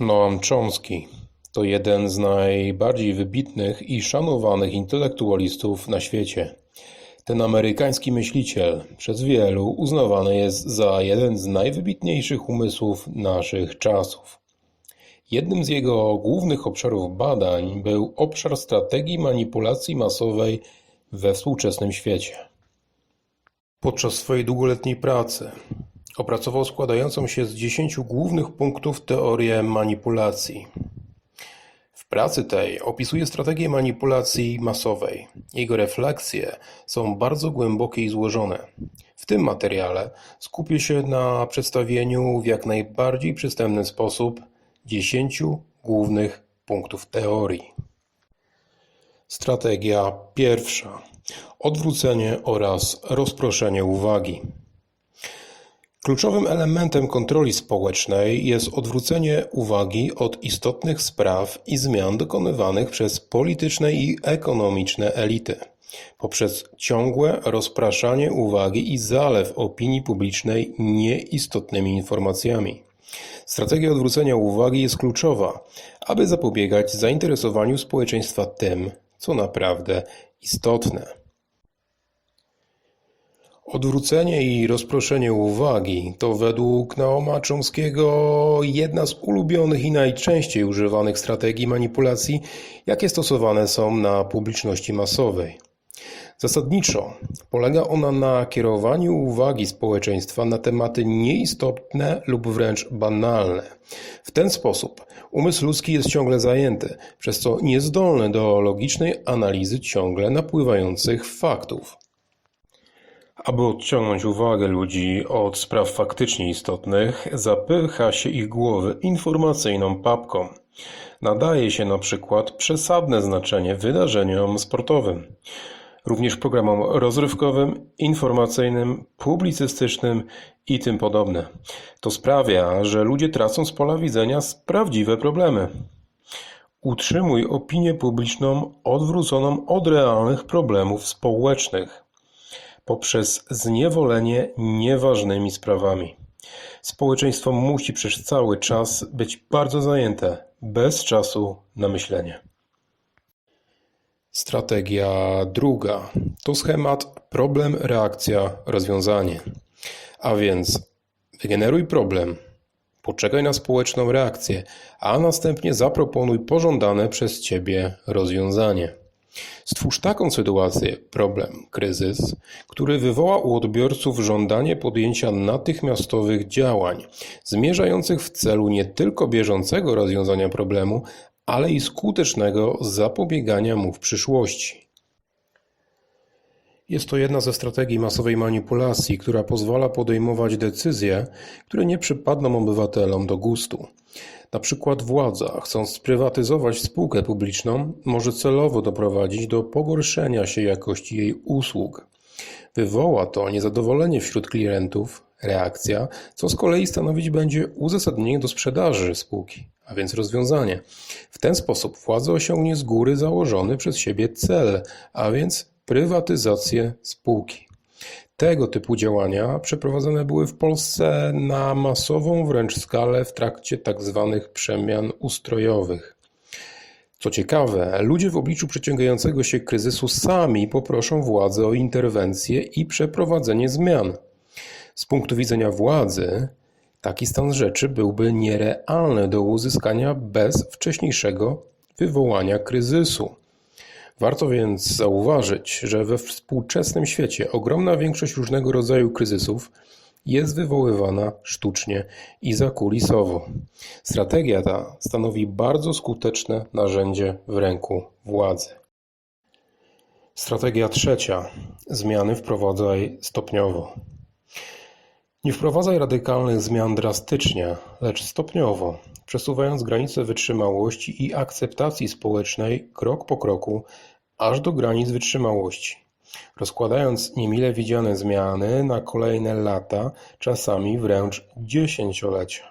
Noam Chomsky to jeden z najbardziej wybitnych i szanowanych intelektualistów na świecie. Ten amerykański myśliciel przez wielu uznawany jest za jeden z najwybitniejszych umysłów naszych czasów. Jednym z jego głównych obszarów badań był obszar strategii manipulacji masowej we współczesnym świecie. Podczas swojej długoletniej pracy opracował składającą się z dziesięciu głównych punktów teorię manipulacji. W pracy tej opisuje strategię manipulacji masowej. Jego refleksje są bardzo głębokie i złożone. W tym materiale skupię się na przedstawieniu w jak najbardziej przystępny sposób dziesięciu głównych punktów teorii. Strategia pierwsza. Odwrócenie oraz rozproszenie uwagi. Kluczowym elementem kontroli społecznej jest odwrócenie uwagi od istotnych spraw i zmian dokonywanych przez polityczne i ekonomiczne elity, poprzez ciągłe rozpraszanie uwagi i zalew opinii publicznej nieistotnymi informacjami. Strategia odwrócenia uwagi jest kluczowa, aby zapobiegać zainteresowaniu społeczeństwa tym, co naprawdę istotne. Odwrócenie i rozproszenie uwagi to według Naoma Chomskiego jedna z ulubionych i najczęściej używanych strategii manipulacji, jakie stosowane są na publiczności masowej. Zasadniczo polega ona na kierowaniu uwagi społeczeństwa na tematy nieistotne lub wręcz banalne. W ten sposób umysł ludzki jest ciągle zajęty, przez co niezdolny do logicznej analizy ciągle napływających faktów. Aby odciągnąć uwagę ludzi od spraw faktycznie istotnych, zapycha się ich głowy informacyjną papką. Nadaje się na przykład przesadne znaczenie wydarzeniom sportowym, również programom rozrywkowym, informacyjnym, publicystycznym i tym podobne. To sprawia, że ludzie tracą z pola widzenia prawdziwe problemy. Utrzymuj opinię publiczną odwróconą od realnych problemów społecznych poprzez zniewolenie nieważnymi sprawami. Społeczeństwo musi przez cały czas być bardzo zajęte, bez czasu na myślenie. Strategia druga to schemat problem, reakcja, rozwiązanie. A więc wygeneruj problem, poczekaj na społeczną reakcję, a następnie zaproponuj pożądane przez Ciebie rozwiązanie. Stwórz taką sytuację, problem, kryzys, który wywoła u odbiorców żądanie podjęcia natychmiastowych działań, zmierzających w celu nie tylko bieżącego rozwiązania problemu, ale i skutecznego zapobiegania mu w przyszłości. Jest to jedna ze strategii masowej manipulacji, która pozwala podejmować decyzje, które nie przypadną obywatelom do gustu. Na przykład władza, chcąc sprywatyzować spółkę publiczną, może celowo doprowadzić do pogorszenia się jakości jej usług. Wywoła to niezadowolenie wśród klientów, reakcja, co z kolei stanowić będzie uzasadnienie do sprzedaży spółki, a więc rozwiązanie. W ten sposób władza osiągnie z góry założony przez siebie cel, a więc prywatyzację spółki. Tego typu działania przeprowadzane były w Polsce na masową wręcz skalę w trakcie tzw. przemian ustrojowych. Co ciekawe, ludzie w obliczu przeciągającego się kryzysu sami poproszą władzę o interwencję i przeprowadzenie zmian. Z punktu widzenia władzy, taki stan rzeczy byłby nierealny do uzyskania bez wcześniejszego wywołania kryzysu. Warto więc zauważyć, że we współczesnym świecie ogromna większość różnego rodzaju kryzysów jest wywoływana sztucznie i zakulisowo. Strategia ta stanowi bardzo skuteczne narzędzie w ręku władzy. Strategia trzecia. Zmiany wprowadzaj stopniowo. Nie wprowadzaj radykalnych zmian drastycznie, lecz stopniowo, przesuwając granice wytrzymałości i akceptacji społecznej krok po kroku aż do granic wytrzymałości, rozkładając niemile widziane zmiany na kolejne lata, czasami wręcz dziesięciolecia.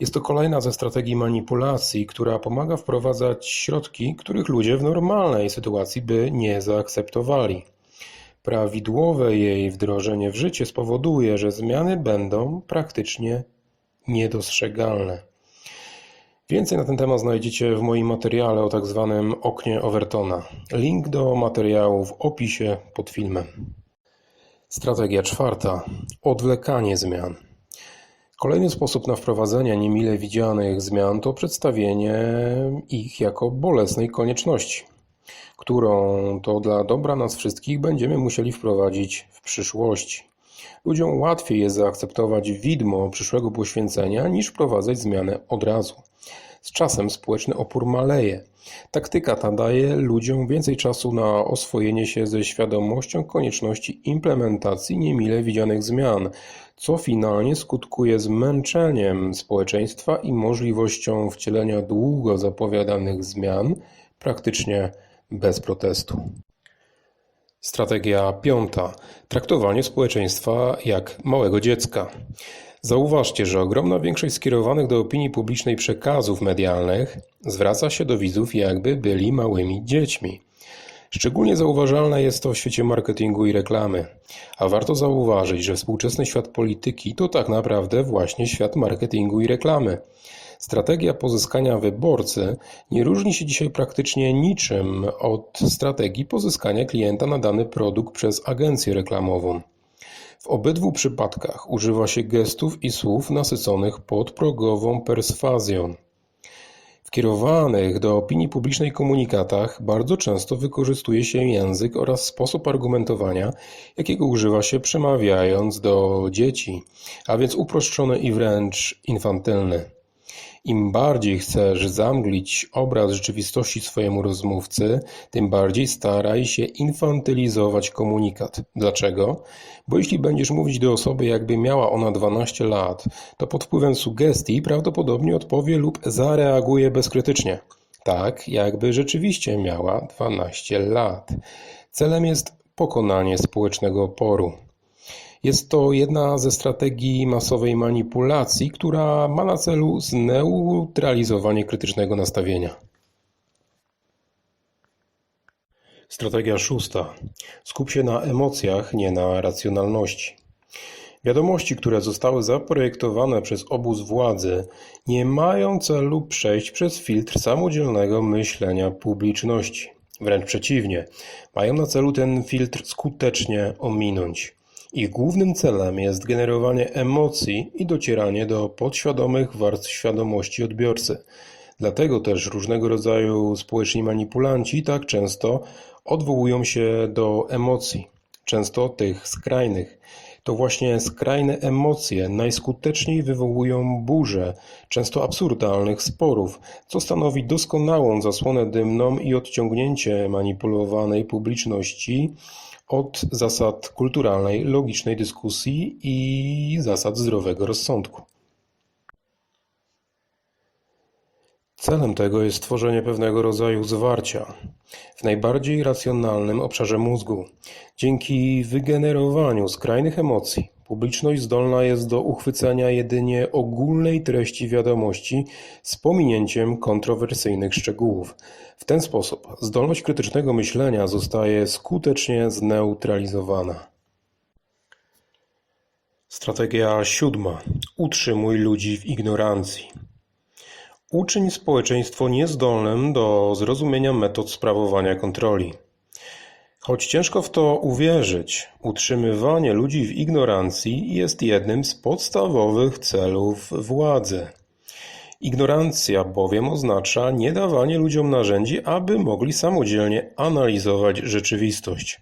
Jest to kolejna ze strategii manipulacji, która pomaga wprowadzać środki, których ludzie w normalnej sytuacji by nie zaakceptowali. Prawidłowe jej wdrożenie w życie spowoduje, że zmiany będą praktycznie niedostrzegalne. Więcej na ten temat znajdziecie w moim materiale o tak zwanym oknie Overtona. Link do materiału w opisie pod filmem. Strategia czwarta. Odwlekanie zmian. Kolejny sposób na wprowadzenie niemile widzianych zmian to przedstawienie ich jako bolesnej konieczności, którą to dla dobra nas wszystkich będziemy musieli wprowadzić w przyszłości. Ludziom łatwiej jest zaakceptować widmo przyszłego poświęcenia niż wprowadzać zmianę od razu. Z czasem społeczny opór maleje. Taktyka ta daje ludziom więcej czasu na oswojenie się ze świadomością konieczności implementacji niemile widzianych zmian, co finalnie skutkuje zmęczeniem społeczeństwa i możliwością wcielenia długo zapowiadanych zmian praktycznie bez protestu. Strategia piąta. Traktowanie społeczeństwa jak małego dziecka. Zauważcie, że ogromna większość skierowanych do opinii publicznej przekazów medialnych zwraca się do widzów jakby byli małymi dziećmi. Szczególnie zauważalne jest to w świecie marketingu i reklamy. A warto zauważyć, że współczesny świat polityki to tak naprawdę właśnie świat marketingu i reklamy. Strategia pozyskania wyborcy nie różni się dzisiaj praktycznie niczym od strategii pozyskania klienta na dany produkt przez agencję reklamową. W obydwu przypadkach używa się gestów i słów nasyconych podprogową perswazją. W kierowanych do opinii publicznej komunikatach bardzo często wykorzystuje się język oraz sposób argumentowania, jakiego używa się przemawiając do dzieci, a więc uproszczony i wręcz infantylny. Im bardziej chcesz zamglić obraz rzeczywistości swojemu rozmówcy, tym bardziej staraj się infantylizować komunikat. Dlaczego? Bo jeśli będziesz mówić do osoby, jakby miała ona 12 lat, to pod wpływem sugestii prawdopodobnie odpowie lub zareaguje bezkrytycznie. Tak, jakby rzeczywiście miała 12 lat. Celem jest pokonanie społecznego oporu. Jest to jedna ze strategii masowej manipulacji, która ma na celu zneutralizowanie krytycznego nastawienia. Strategia szósta. Skup się na emocjach, nie na racjonalności. Wiadomości, które zostały zaprojektowane przez obóz władzy, nie mają celu przejść przez filtr samodzielnego myślenia publiczności. Wręcz przeciwnie, mają na celu ten filtr skutecznie ominąć. Ich głównym celem jest generowanie emocji i docieranie do podświadomych warstw świadomości odbiorcy. Dlatego też różnego rodzaju społeczni manipulanci tak często odwołują się do emocji, często tych skrajnych. To właśnie skrajne emocje najskuteczniej wywołują burzę często absurdalnych sporów, co stanowi doskonałą zasłonę dymną i odciągnięcie manipulowanej publiczności od zasad kulturalnej, logicznej dyskusji i zasad zdrowego rozsądku. Celem tego jest stworzenie pewnego rodzaju zwarcia w najbardziej racjonalnym obszarze mózgu. Dzięki wygenerowaniu skrajnych emocji, publiczność zdolna jest do uchwycenia jedynie ogólnej treści wiadomości z pominięciem kontrowersyjnych szczegółów. W ten sposób zdolność krytycznego myślenia zostaje skutecznie zneutralizowana. Strategia siódma. Utrzymuj ludzi w ignorancji. Uczyń społeczeństwo niezdolnym do zrozumienia metod sprawowania kontroli. Choć ciężko w to uwierzyć, utrzymywanie ludzi w ignorancji jest jednym z podstawowych celów władzy. Ignorancja bowiem oznacza niedawanie ludziom narzędzi, aby mogli samodzielnie analizować rzeczywistość.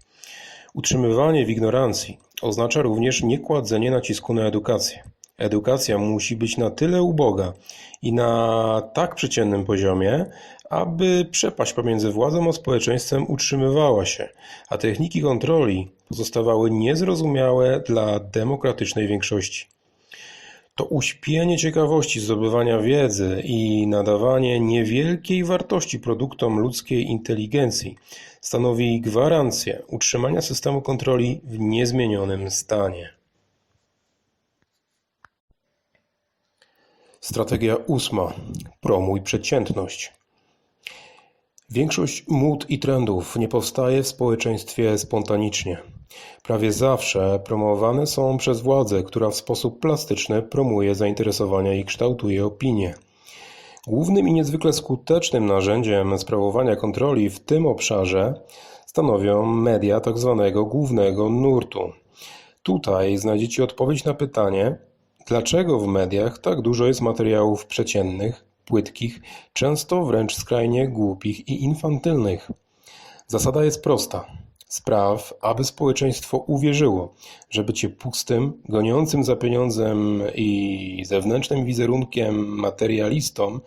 Utrzymywanie w ignorancji oznacza również niekładzenie nacisku na edukację. Edukacja musi być na tyle uboga i na tak przeciętnym poziomie, aby przepaść pomiędzy władzą a społeczeństwem utrzymywała się, a techniki kontroli pozostawały niezrozumiałe dla demokratycznej większości. To uśpienie ciekawości zdobywania wiedzy i nadawanie niewielkiej wartości produktom ludzkiej inteligencji stanowi gwarancję utrzymania systemu kontroli w niezmienionym stanie. Strategia ósma. Promuj przeciętność. Większość mód i trendów nie powstaje w społeczeństwie spontanicznie. Prawie zawsze promowane są przez władzę, która w sposób plastyczny promuje zainteresowania i kształtuje opinie. Głównym i niezwykle skutecznym narzędziem sprawowania kontroli w tym obszarze stanowią media tzw. głównego nurtu. Tutaj znajdziecie odpowiedź na pytanie, dlaczego w mediach tak dużo jest materiałów przeciętnych, płytkich, często wręcz skrajnie głupich i infantylnych. Zasada jest prosta. Spraw, aby społeczeństwo uwierzyło, że bycie pustym, goniącym za pieniądzem i zewnętrznym wizerunkiem materialistą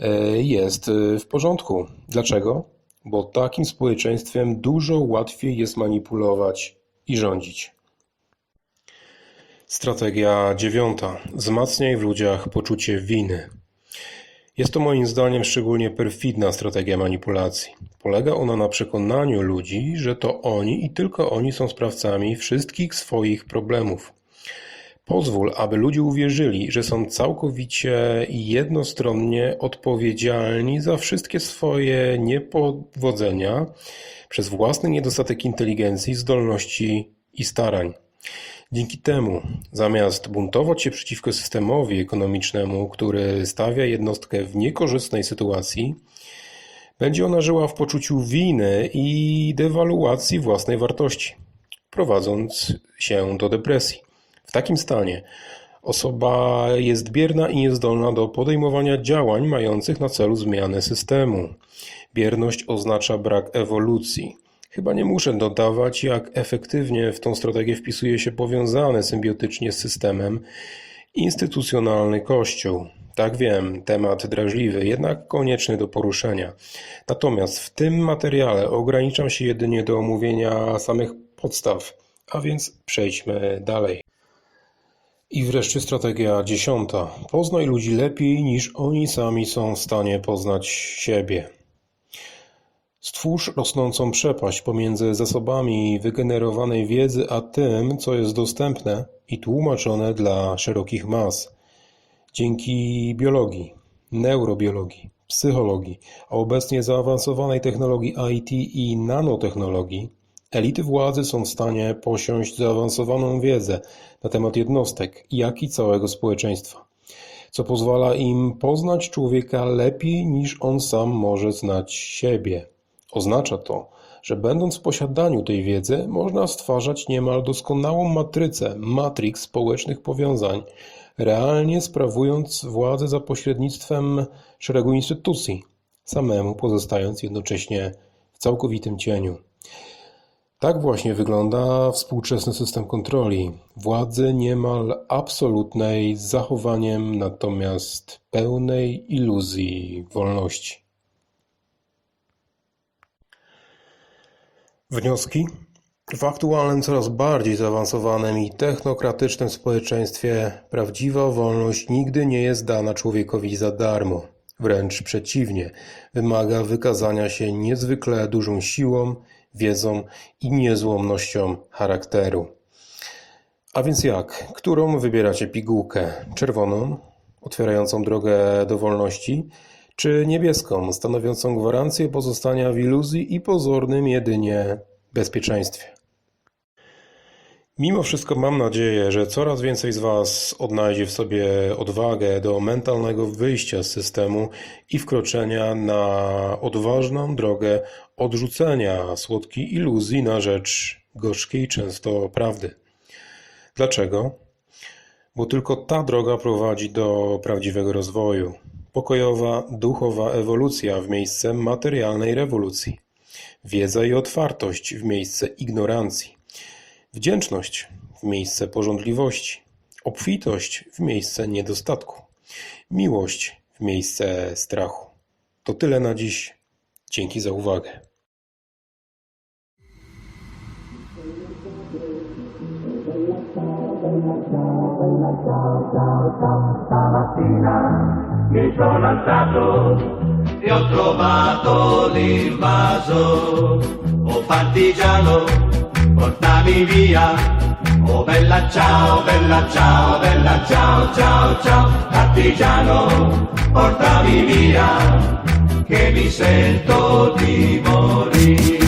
e, jest e, w porządku. Dlaczego? Bo takim społeczeństwem dużo łatwiej jest manipulować i rządzić. Strategia dziewiąta. Wzmacniaj w ludziach poczucie winy. Jest to moim zdaniem szczególnie perfidna strategia manipulacji. Polega ona na przekonaniu ludzi, że to oni i tylko oni są sprawcami wszystkich swoich problemów. Pozwól, aby ludzie uwierzyli, że są całkowicie i jednostronnie odpowiedzialni za wszystkie swoje niepowodzenia przez własny niedostatek inteligencji, zdolności i starań. Dzięki temu, zamiast buntować się przeciwko systemowi ekonomicznemu, który stawia jednostkę w niekorzystnej sytuacji, będzie ona żyła w poczuciu winy i dewaluacji własnej wartości, prowadząc się do depresji. W takim stanie osoba jest bierna i niezdolna do podejmowania działań mających na celu zmianę systemu. Bierność oznacza brak ewolucji. Chyba nie muszę dodawać, jak efektywnie w tą strategię wpisuje się powiązany symbiotycznie z systemem instytucjonalny Kościół. Tak wiem, temat drażliwy, jednak konieczny do poruszenia. Natomiast w tym materiale ograniczam się jedynie do omówienia samych podstaw, a więc przejdźmy dalej. I wreszcie strategia dziesiąta. Poznaj ludzi lepiej niż oni sami są w stanie poznać siebie. Stwórz rosnącą przepaść pomiędzy zasobami wygenerowanej wiedzy a tym, co jest dostępne i tłumaczone dla szerokich mas. Dzięki biologii, neurobiologii, psychologii, a obecnie zaawansowanej technologii IT i nanotechnologii, elity władzy są w stanie posiąść zaawansowaną wiedzę na temat jednostek, jak i całego społeczeństwa, co pozwala im poznać człowieka lepiej niż on sam może znać siebie. Oznacza to, że będąc w posiadaniu tej wiedzy, można stwarzać niemal doskonałą matrycę, matrix społecznych powiązań, realnie sprawując władzę za pośrednictwem szeregu instytucji, samemu pozostając jednocześnie w całkowitym cieniu. Tak właśnie wygląda współczesny system kontroli. Władzy niemal absolutnej, z zachowaniem natomiast pełnej iluzji wolności. Wnioski? W aktualnym, coraz bardziej zaawansowanym i technokratycznym społeczeństwie prawdziwa wolność nigdy nie jest dana człowiekowi za darmo. Wręcz przeciwnie, wymaga wykazania się niezwykle dużą siłą, wiedzą i niezłomnością charakteru. A więc jak? Którą wybieracie pigułkę? Czerwoną, otwierającą drogę do wolności, czy niebieską, stanowiącą gwarancję pozostania w iluzji i pozornym jedynie bezpieczeństwie? Mimo wszystko mam nadzieję, że coraz więcej z Was odnajdzie w sobie odwagę do mentalnego wyjścia z systemu i wkroczenia na odważną drogę odrzucenia słodkiej iluzji na rzecz gorzkiej często prawdy. Dlaczego? Bo tylko ta droga prowadzi do prawdziwego rozwoju. Pokojowa, duchowa ewolucja w miejsce materialnej rewolucji. Wiedza i otwartość w miejsce ignorancji. Wdzięczność w miejsce pożądliwości. Obfitość w miejsce niedostatku. Miłość w miejsce strachu. To tyle na dziś. Dzięki za uwagę. Mi sono alzato e ho trovato l'invaso. Oh partigiano, portami via, Oh bella ciao, bella ciao, bella ciao, ciao, ciao, partigiano, portami via, che mi sento di morire.